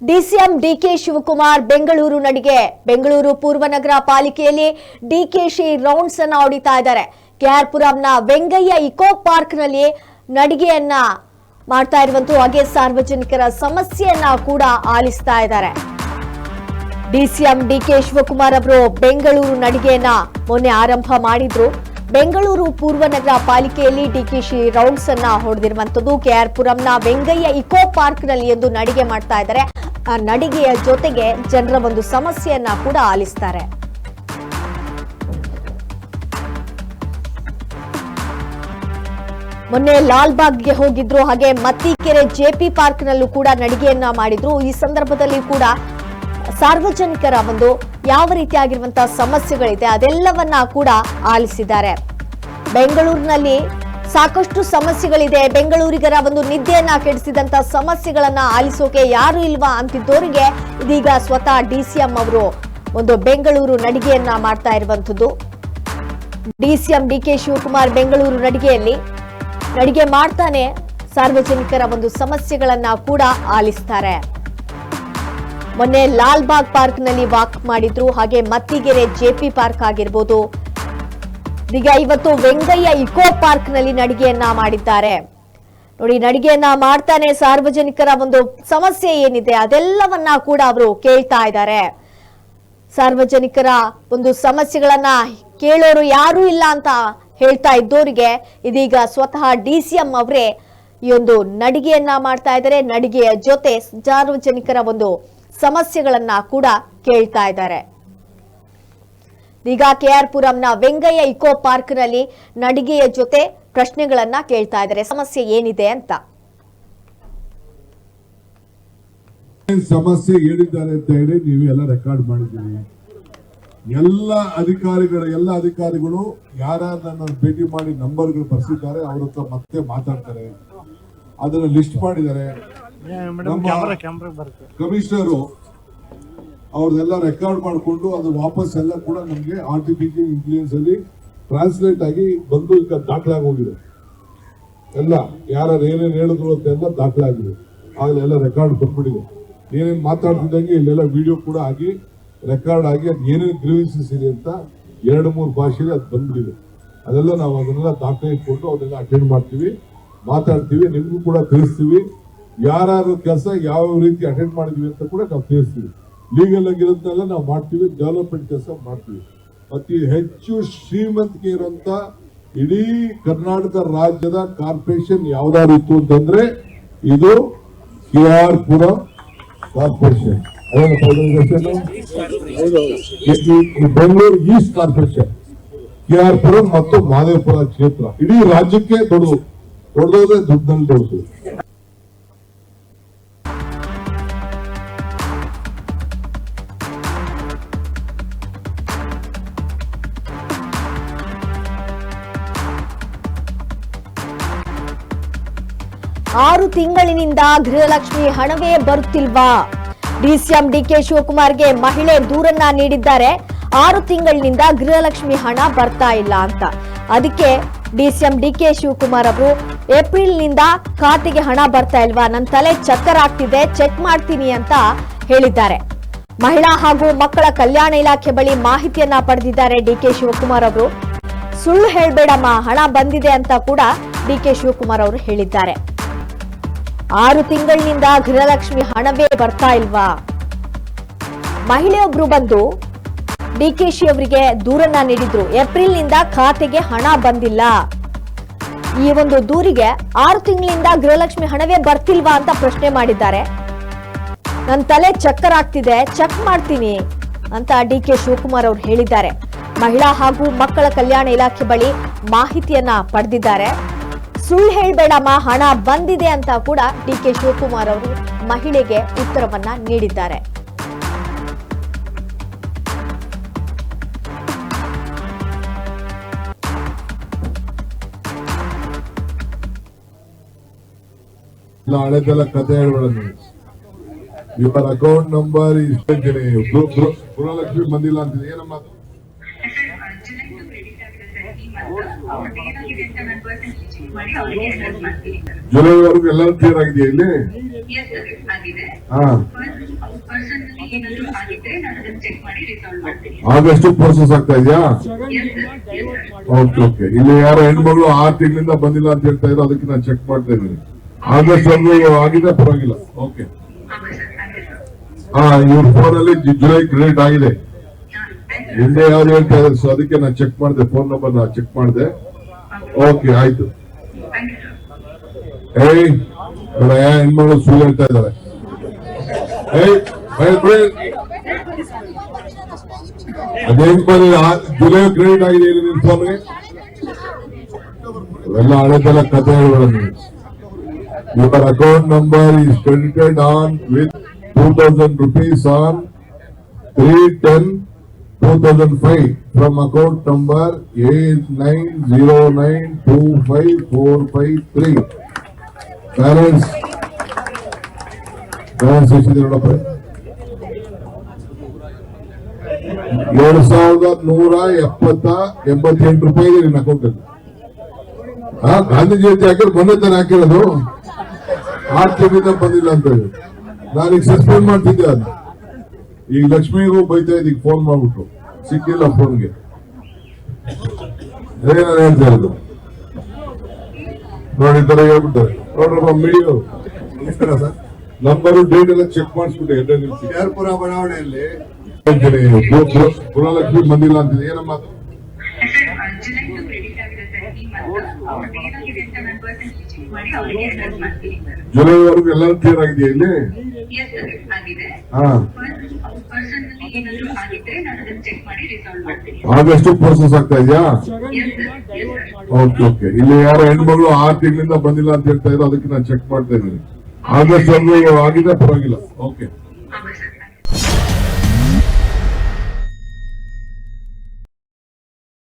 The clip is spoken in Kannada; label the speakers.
Speaker 1: ಡಿಸಿಎಂ ಡಿಕೆ ಶಿವಕುಮಾರ್ ಬೆಂಗಳೂರು ನಡಿಗೆ. ಬೆಂಗಳೂರು ಪೂರ್ವ ನಗರ ಪಾಲಿಕೆಯಲ್ಲಿ ಡಿಕೆಶಿ ರೌಂಡ್ಸ್ ಅನ್ನ ಹೊಡಿತಾ ಇದ್ದಾರೆ. ಕೆಆರ್ಪುರಂನ ವೆಂಗಯ್ಯ ಇಕೋ ಪಾರ್ಕ್ನಲ್ಲಿ ನಡಿಗೆಯನ್ನ ಮಾಡ್ತಾ ಇರುವಂತ ಹಾಗೆ ಸಾರ್ವಜನಿಕರ ಸಮಸ್ಯೆಯನ್ನ ಕೂಡ ಆಲಿಸ್ತಾ ಇದ್ದಾರೆ. ಡಿಸಿಎಂ ಡಿಕೆ ಶಿವಕುಮಾರ್ ಅವರು ಬೆಂಗಳೂರು ನಡಿಗೆಯನ್ನ ಮೊನ್ನೆ ಆರಂಭ ಮಾಡಿದ್ರು. ಬೆಂಗಳೂರು ಪೂರ್ವ ನಗರ ಪಾಲಿಕೆಯಲ್ಲಿ ಡಿಕೆಶಿ ರೌಂಡ್ಸ್ ಅನ್ನ ಹೊಡೆದಿರುವಂತದ್ದು. ಕೆಆರ್ಪುರಂನ ವೆಂಗಯ್ಯ ಇಕೋ ಪಾರ್ಕ್ನಲ್ಲಿ ಎಂದು ನಡಿಗೆ ಮಾಡ್ತಾ ಇದ್ದಾರೆ. ನಡಿಗೆಯ ಜೊತೆಗೆ ಜನರ ಒಂದು ಸಮಸ್ಯೆಯನ್ನ ಕೂಡ ಆಲಿಸ್ತಾರೆ. ಮೊನ್ನೆ ಲಾಲ್ಬಾಗ್ಗೆ ಹೋಗಿದ್ರು, ಹಾಗೆ ಮತ್ತಿಕೆರೆ ಜೆಪಿ ಪಾರ್ಕ್ ನಲ್ಲೂ ಕೂಡ ನಡಿಗೆಯನ್ನ ಮಾಡಿದ್ರು. ಈ ಸಂದರ್ಭದಲ್ಲಿ ಕೂಡ ಸಾರ್ವಜನಿಕರ ಒಂದು ಯಾವ ರೀತಿಯಾಗಿರುವಂತಹ ಸಮಸ್ಯೆಗಳಿದೆ ಅದೆಲ್ಲವನ್ನ ಕೂಡ ಆಲಿಸಿದ್ದಾರೆ. ಬೆಂಗಳೂರಿನಲ್ಲಿ ಸಾಕಷ್ಟು ಸಮಸ್ಯೆಗಳಿದೆ. ಬೆಂಗಳೂರಿಗರ ಒಂದು ನಿದ್ದೆಯನ್ನ ಕೆಡಿಸಿದಂತ ಸಮಸ್ಯೆಗಳನ್ನ ಆಲಿಸೋಕೆ ಯಾರು ಇಲ್ವಾ ಅಂತಿದ್ದವರಿಗೆ ಇದೀಗ ಸ್ವತಃ ಡಿಸಿಎಂ ಅವರು ಒಂದು ಬೆಂಗಳೂರು ನಡಿಗೆಯನ್ನ ಮಾಡ್ತಾ ಇರುವಂತದ್ದು ಡಿಸಿಎಂ ಡಿಕೆ ಶಿವಕುಮಾರ್ ಬೆಂಗಳೂರು ನಡಿಗೆಯಲ್ಲಿ ನಡಿಗೆ ಮಾಡ್ತಾನೆ. ಸಾರ್ವಜನಿಕರ ಒಂದು ಸಮಸ್ಯೆಗಳನ್ನ ಕೂಡ ಆಲಿಸ್ತಾರೆ. ಮೊನ್ನೆ ಲಾಲ್ಬಾಗ್ ಪಾರ್ಕ್ನಲ್ಲಿ ವಾಕ್ ಮಾಡಿದ್ರು. ಹಾಗೆ ಮತ್ತಿಗೆರೆ ಜೆಪಿ ಪಾರ್ಕ್ ಆಗಿರ್ಬೋದು. ಈಗ ಇವತ್ತು ವೆಂಗಯ್ಯ ಇಕೋ ಪಾರ್ಕ್ನಲ್ಲಿ ನಡಿಗೆಯನ್ನ ಮಾಡಿದ್ದಾರೆ. ನೋಡಿ, ನಡಿಗೆಯನ್ನ ಮಾಡ್ತಾನೆ ಸಾರ್ವಜನಿಕರ ಒಂದು ಸಮಸ್ಯೆ ಏನಿದೆ, ಅದೆಲ್ಲವನ್ನ ಕೂಡ ಅವರು ಕೇಳ್ತಾ ಇದ್ದಾರೆ. ಸಾರ್ವಜನಿಕರ ಒಂದು ಸಮಸ್ಯೆಗಳನ್ನ ಕೇಳೋರು ಯಾರು ಇಲ್ಲ ಅಂತ ಹೇಳ್ತಾ ಇದ್ದೋರಿಗೆ ಇದೀಗ ಸ್ವತಃ ಡಿ ಡಿಸಿಎಂ ಅವರೇ ಈ ಒಂದು ನಡಿಗೆಯನ್ನ ಮಾಡ್ತಾ ಇದ್ದಾರೆ. ನಡಿಗೆಯ ಜೊತೆ ಸಾರ್ವಜನಿಕರ ಒಂದು ಸಮಸ್ಯೆಗಳನ್ನ ಕೂಡ ಕೇಳ್ತಾ ಇದ್ದಾರೆ. ಈಗ ಕೆಆರ್ ಪುರಂನ ವೆಂಗಯ್ಯ ಇಕೋ ಪಾರ್ಕ್ನಲ್ಲಿ ನಡಿಗೆಯ ಜೊತೆ ಪ್ರಶ್ನೆಗಳನ್ನ ಕೇಳ್ತಾ ಇದ್ದಾರೆ. ಸಮಸ್ಯೆ ಏನಿದೆ ಅಂತ?
Speaker 2: ಸಮಸ್ಯೆ ಏನಿದ್ದಾರೆ ಅಂತ ಹೇಳಿ ನೀವು ಎಲ್ಲ ರೆಕಾರ್ಡ್ ಮಾಡಿದ್ದೀರಿ. ಎಲ್ಲ ಅಧಿಕಾರಿಗಳ ಎಲ್ಲ ಅಧಿಕಾರಿಗಳು ಯಾರ್ಯಾರು ನನ್ನ ಭೇಟಿ ಮಾಡಿ ನಂಬರ್ಗಳು ಬರ್ಸಿದ್ದಾರೆ ಅವ್ರ ಹತ್ರ ಮತ್ತೆ ಮಾತಾಡ್ತಾರೆ. ಅದನ್ನ ಲಿಸ್ಟ್ ಮಾಡಿದ್ದಾರೆ.
Speaker 3: ಮೇಡಮ್
Speaker 2: ನಮ್ಮ-
Speaker 3: ಕ್ಯಾಮ್ರಾ ಕ್ಯಾಮ್ರಾ ಬರುತ್ತೆ.
Speaker 2: ಕಮಿಷನರು ಅವ್ರದೆಲ್ಲ ರೆಕಾರ್ಡ್ ಮಾಡಿಕೊಂಡು ಅದು ವಾಪಸ್ ಎಲ್ಲ ಕೂಡ ನಮಗೆ ಆರ್ಟಿಫಿಷಿಯಲ್ ಇಂಟೆಲಿಜೆನ್ಸ್ ಅಲ್ಲಿ ಟ್ರಾನ್ಸ್ಲೇಟ್ ಆಗಿ ಬಂದು ಈಗ ದಾಖಲಾಗಿ ಹೋಗಿದೆ ಎಲ್ಲ ಯಾರು ಏನೇನು ಹೇಳಿದ್ರು ಅಂತ ಎಲ್ಲ ದಾಖಲಾಗಿದೆ. ಆಗಲೆಲ್ಲ ರೆಕಾರ್ಡ್ ಬಂದ್ಬಿಟ್ಟಿದೆ ಏನೇನು ಮಾತಾಡ್ತಿದ್ದಂಗೆ ಇಲ್ಲೆಲ್ಲ ವಿಡಿಯೋ ಕೂಡ ಆಗಿ ರೆಕಾರ್ಡ್ ಆಗಿ ಅದು ಏನೇನು ಗ್ರೀವಿಸಸ್ ಇದೆ ಅಂತ ಎರಡು ಮೂರು ಭಾಷೆಯಲ್ಲಿ ಅದು ಬಂದ್ಬಿಟ್ಟಿದೆ. ಅದೆಲ್ಲ ನಾವು ಅದನ್ನೆಲ್ಲ ದಾಖಲೆ ಇಟ್ಕೊಂಡು ಅದನ್ನೆಲ್ಲ ಅಟೆಂಡ್ ಮಾಡ್ತೀವಿ, ಮಾತಾಡ್ತೀವಿ, ನಿಮಗೂ ಕೂಡ ತಿಳಿಸ್ತೀವಿ. ಯಾರು ಕೆಲಸ ಯಾವ ರೀತಿ ಅಟೆಂಡ್ ಮಾಡಿದ್ವಿ ಅಂತ ಕೂಡ ನಾವು ತಿಳಿಸ್ತೀವಿ. ಲೀಗಲ್ ಆಗಿರೋದನ್ನೆಲ್ಲ ನಾವು ಮಾಡ್ತೀವಿ ಡೆವಲಪ್ಮೆಂಟ್ ಕೆಲಸ ಮಾಡ್ತೀವಿ. ಅತಿ ಹೆಚ್ಚು ಶ್ರೀಮಂತಿಕೆ ಇರುವಂತ ಇಡೀ ಕರ್ನಾಟಕ ರಾಜ್ಯದ ಕಾರ್ಪೊರೇಷನ್ ಯಾವ್ದಾದ್ರು ಇತ್ತು ಅಂತಂದ್ರೆ ಇದು K R Pura corporation. Bengaluru east corporation. K R Puram ಮತ್ತು ಮಹದೇವಪುರ ಕ್ಷೇತ್ರ. ಇಡೀ ರಾಜ್ಯಕ್ಕೆ ದೊಡ್ಡದು. ದೊಡ್ಡದೇ ದುಡ್ಡಲ್ಲಿ ದೊಡ್ಡದು.
Speaker 1: ಆರು ತಿಂಗಳಿನಿಂದ ಗೃಹಲಕ್ಷ್ಮಿ ಹಣವೇ ಬರುತ್ತಿಲ್ವಾ? ಡಿಸಿಎಂ ಡಿಕೆ ಶಿವಕುಮಾರ್ಗೆ ಮಹಿಳೆ ದೂರನ್ನ ನೀಡಿದ್ದಾರೆ. ಆರು ತಿಂಗಳಿನಿಂದ ಗೃಹಲಕ್ಷ್ಮಿ ಹಣ ಬರ್ತಾ ಇಲ್ಲ ಅಂತ. ಅದಕ್ಕೆ ಡಿಸಿಎಂ ಡಿಕೆ ಶಿವಕುಮಾರ್ ಅವರು, ಏಪ್ರಿಲ್ನಿಂದ ಖಾತೆಗೆ ಹಣ ಬರ್ತಾ ಇಲ್ವಾ? ನನ್ನ ತಲೆ ಚಕ್ಕರ್ ಆಗ್ತಿದೆ, ಚೆಕ್ ಮಾಡ್ತೀನಿ ಅಂತ ಹೇಳಿದ್ದಾರೆ. ಮಹಿಳಾ ಹಾಗೂ ಮಕ್ಕಳ ಕಲ್ಯಾಣ ಇಲಾಖೆ ಬಳಿ ಮಾಹಿತಿಯನ್ನ ಪಡೆದಿದ್ದಾರೆ ಡಿಕೆ ಶಿವಕುಮಾರ್ ಅವರು. ಸುಳ್ಳು ಹೇಳಬೇಡಮ್ಮ, ಹಣ ಬಂದಿದೆ ಅಂತ ಕೂಡ ಡಿಕೆ ಶಿವಕುಮಾರ್ ಅವರು ಹೇಳಿದ್ದಾರೆ. ಆರು ತಿಂಗಳಿನಿಂದ ಗೃಹಲಕ್ಷ್ಮಿ ಹಣವೇ ಬರ್ತಾ ಇಲ್ವಾ? ಮಹಿಳೆಯೊಬ್ರು ಬಂದು ಡಿಕೆಶಿ ಅವರಿಗೆ ದೂರನ್ನ ನೀಡಿದ್ರು. ಏಪ್ರಿಲ್ನಿಂದ ಖಾತೆಗೆ ಹಣ ಬಂದಿಲ್ಲ. ಈ ಒಂದು ದೂರಿಗೆ ಆರು ತಿಂಗಳಿಂದ ಗೃಹಲಕ್ಷ್ಮಿ ಹಣವೇ ಬರ್ತಿಲ್ವಾ ಅಂತ ಪ್ರಶ್ನೆ ಮಾಡಿದ್ದಾರೆ. ನನ್ನ ತಲೆ ಚಕ್ಕರ್ ಆಗ್ತಿದೆ ಚೆಕ್ ಮಾಡ್ತೀನಿ ಅಂತ ಡಿ ಕೆ ಶಿವಕುಮಾರ್ ಅವರು ಹೇಳಿದ್ದಾರೆ. ಮಹಿಳಾ ಹಾಗೂ ಮಕ್ಕಳ ಕಲ್ಯಾಣ ಇಲಾಖೆ ಬಳಿ ಮಾಹಿತಿಯನ್ನ ಪಡೆದಿದ್ದಾರೆ. ಸುಳ್ಳು ಹೇಳ್ಬೇಡಮ್ಮ, ಹಣ ಬಂದಿದೆ ಅಂತ ಕೂಡ ಡಿ ಕೆ ಶಿವಕುಮಾರ್ ಅವರು ಮಹಿಳೆಗೆ ಉತ್ತರವನ್ನ ನೀಡಿದ್ದಾರೆ.
Speaker 2: ಹಳೆದೆಲ್ಲ ಕತೆ ಹೇಳ್ಬೇಡ ಯುವರ್ ಅಕೌಂಟ್ ನಂಬರ್ ಇಷ್ಟೇ ಗೃಹಲಕ್ಷ್ಮಿ ಬಂದಿಲ್ಲ ಅಂತ ಏನಮ್ಮ ಅದು? ಜುಲೈವರೆಗೂ ಎಲ್ಲರೂ ಕ್ಲಿಯರ್ ಆಗಿದೆಯಾ ಇಲ್ಲಿ? ಆಗಸ್ಟ್ ಪ್ರೋಸೆಸ್ ಆಗ್ತಾ ಇದೆಯಾ? ಓಕೆ ಓಕೆ ಇಲ್ಲಿ ಯಾರೋ ಹೆಣ್ಮಗಳು ಆರ್ ತಿಂಗಳಿಂದ ಬಂದಿಲ್ಲ ಅಂತ ಹೇಳ್ತಾ ಇದ್ರು ಅದಕ್ಕೆ ನಾನು ಚೆಕ್ ಮಾಡ್ತಾ ಇದ್ದೀನಿ. ಆಗಸ್ಟ್ ಒಂದು ಆಗಿದೆ ಪರವಾಗಿಲ್ಲ. ಓಕೆ ಹಾ ಇವ್ರ ಫೋನ್ ಅಲ್ಲಿ ಜು- ಜುಲೈ ಕ್ರೆಡಿಟ್ ಆಗಿದೆ. ಹಿಂದೆ ಯಾರು ಹೇಳ್ತಾ ಸೊ ಅದಕ್ಕೆ ನಾನು ಚೆಕ್ ಮಾಡಿದೆ ಫೋನ್ ನಂಬರ್ ನಾನು ಚೆಕ್ ಮಾಡಿದೆ. ಓಕೆ ಆಯ್ತು. ಏಯ್ ಹೆಣ್ಮಗಳು ಸುಳ್ಳು ಹೇಳ್ತಾ ಇದ್ದಾರೆ. ಅದೇನ್ ಬರೀ ಜುಲೈ ಕ್ರೆಡಿಟ್ ಆಗಿದೆ ಇಲ್ಲಿ ನಿಮ್ ಫೋನ್ಗೆ ಇವೆಲ್ಲ ಹಳೆದೆಲ್ಲ ಕಥೆ ಹೇಳ್ಬೇಡ ನೀವು your account number is credited on with two thousand rupees on three ten two thousand five from account number eight nine zero nine two five four five three balance ಏಳು ಸಾವಿರದ ಎಪ್ಪತ್ತ ಎಂಬತ್ತೆಂಟು ರೂಪಾಯಿ ಹಾ ಗಾಂಧಿ ಜಯಂತಿ ಹಾಕಿದ್ರೆ ಮೊನ್ನೆ ತಾನೆ ಹಾಕಿರೋದು. ಆರು ಬಂದಿಲ್ಲ ಅಂತ ಹೇಳಿ. ನಾನೀಗ ಸಸ್ಪೆಂಡ್ ಮಾಡ್ತಿದ್ದೆ ಅದು ಈಗ ಲಕ್ಷ್ಮಿಗೂ ಬೈತಾ ಇದ್ದೀಗ ಫೋನ್ ಮಾಡ್ಬಿಟ್ರು. ಸಿಕ್ಕಿಲ್ಲ ಫೋನ್ಗೆ ಏನಾರು ಹೇಳ್ತಾ ಇರೋದು? ನೋಡಿ ಈ ತರ ಹೇಳ್ಬಿಡ್ತಾರೆ ನೋಡ್ರಪ್ಪ ಮೀಡಿಯೋ ನಂಬರು ಡೇಟ್ ಎಲ್ಲ ಚೆಕ್ ಮಾಡಿಸ್ಬಿಟ್ಟು
Speaker 4: ಕೇರ್ಪುರ ಬಡಾವಣೆಯಲ್ಲಿ.
Speaker 2: ಪುರಲಕ್ಷ್ಮಿ ಬಂದಿಲ್ಲ ಏನಮ್ಮ
Speaker 5: ಅಂತ ಸರ್
Speaker 2: ಜುಲೈವರೆಗೂ ಎಲ್ಲರೂ ಕ್ಲಿಯರ್ ಆಗಿದೆಯಾ ಇಲ್ಲಿ?
Speaker 5: ಎಸ್ ಸರ್ ಆಗಿದೆ.
Speaker 2: ಹಾ.
Speaker 5: ಪರ್ಸನಲಿ ಏನಾದ್ರು ಆಗಿದ್ರೆ ನಾನು ಅದನ್ನ ಚೆಕ್ ಮಾಡಿ ರಿಸಾಲ್ವ್ ಮಾಡ್ತೀನಿ.
Speaker 2: ಆಗಸ್ಟ್ ಪ್ರೋಸೆಸ್ ಆಗ್ತಾ ಇದೆಯಾ? ಓಕೆ ಓಕೆ ಇಲ್ಲಿ ಯಾರೋ ಹೆಣ್ಮಗಳು ಆರು ತಿಂಗಳಿಂದ ಬಂದಿಲ್ಲ ಅಂತ ಹೇಳ್ತಾ ಇದ್ರು ಅದಕ್ಕೆ ನಾನು ಚೆಕ್ ಮಾಡ್ತಾ ಇದ್ದೀನಿ. ಆಗಸ್ಟ್ ಒಂದು ಆಗಿದೆ ಪರವಾಗಿಲ್ಲ. ಓಕೆ